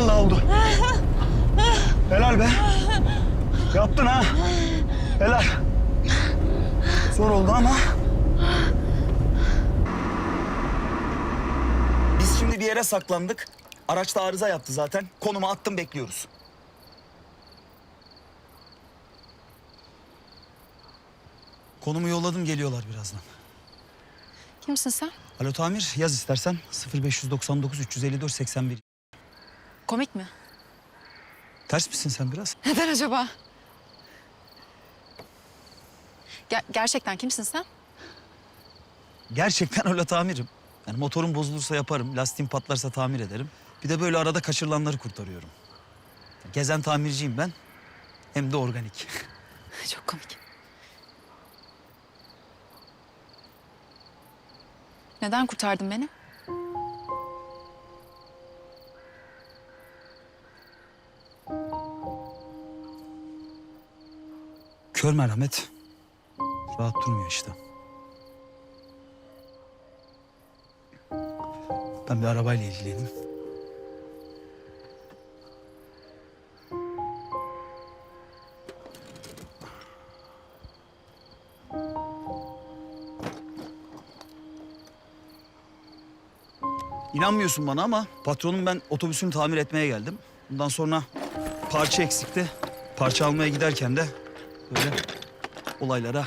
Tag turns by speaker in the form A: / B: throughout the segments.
A: Vallahi oldu. Helal be. Yaptın ha. Helal. Zor oldu ama. Biz şimdi bir yere saklandık. Araçta arıza yaptı zaten. Konumu attım bekliyoruz. Konumu yolladım geliyorlar birazdan.
B: Kimsin sen?
A: Alo Tamir yaz istersen 0599 354 81.
B: Komik mi?
A: Ters misin sen biraz?
B: Neden acaba? Ger- gerçekten kimsin sen?
A: Gerçekten öyle tamirim. Yani motorum bozulursa yaparım, lastiğim patlarsa tamir ederim. Bir de böyle arada kaçırılanları kurtarıyorum. Gezen tamirciyim ben. Hem de organik.
B: Çok komik. Neden kurtardın beni?
A: Kör merhamet. Rahat durmuyor işte. Ben bir arabayla ilgileneyim. İnanmıyorsun bana ama patronum ben otobüsünü tamir etmeye geldim. Bundan sonra parça eksikti. Parça almaya giderken de böyle olaylara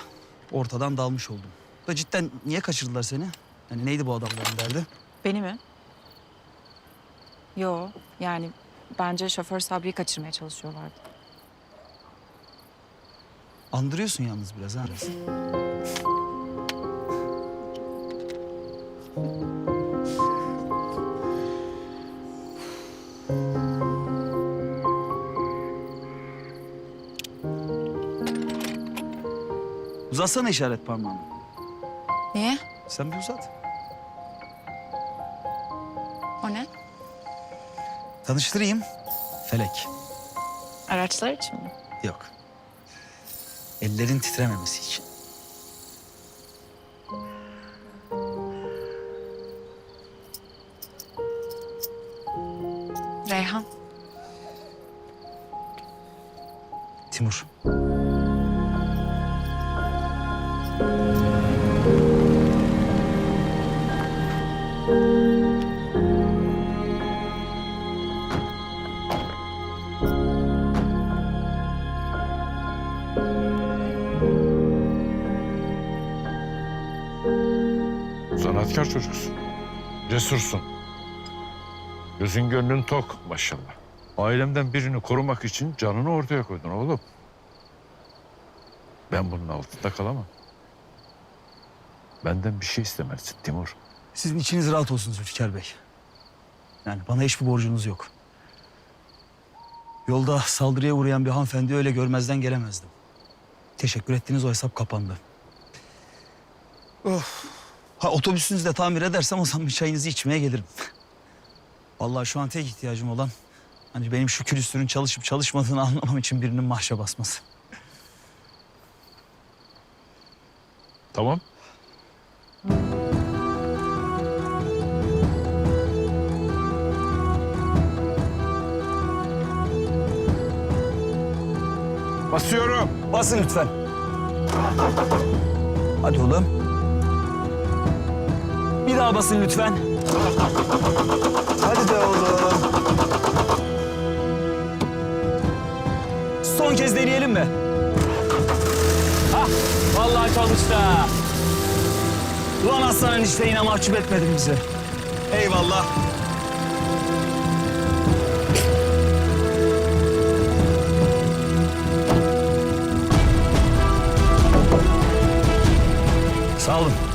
A: ortadan dalmış oldum. Da cidden niye kaçırdılar seni? Yani neydi bu adamların derdi?
B: Beni mi? Yo, yani bence şoför Sabri'yi kaçırmaya çalışıyorlardı.
A: Andırıyorsun yalnız biraz ha. Uzatsana işaret parmağını.
B: Niye?
A: Sen bir uzat.
B: O ne?
A: Tanıştırayım. Felek.
B: Araçlar için mi?
A: Yok. Ellerin titrememesi için.
B: Reyhan.
A: Timur.
C: Zanaatkar çocuksun. Cesursun. Gözün gönlün tok maşallah. Ailemden birini korumak için canını ortaya koydun oğlum. Ben bunun altında kalamam. Benden bir şey istemezsin Timur.
A: Sizin içiniz rahat olsun Zülfikar Bey. Yani bana hiçbir borcunuz yok. Yolda saldırıya uğrayan bir hanımefendi öyle görmezden gelemezdim. Teşekkür ettiniz o hesap kapandı. Of. Ha, otobüsünüzü de tamir edersem o zaman bir çayınızı içmeye gelirim. Vallahi şu an tek ihtiyacım olan hani benim şu külüstürün çalışıp çalışmadığını anlamam için birinin marşa basması.
C: Tamam. Basıyorum.
A: Basın lütfen. Hadi oğlum. Bir daha basın lütfen. Hadi de oğlum. Son kez deneyelim mi? Hah, vallahi çalıştı ha. Ulan aslanın işte yine mahcup etmedin bizi. Eyvallah. Sağ olun.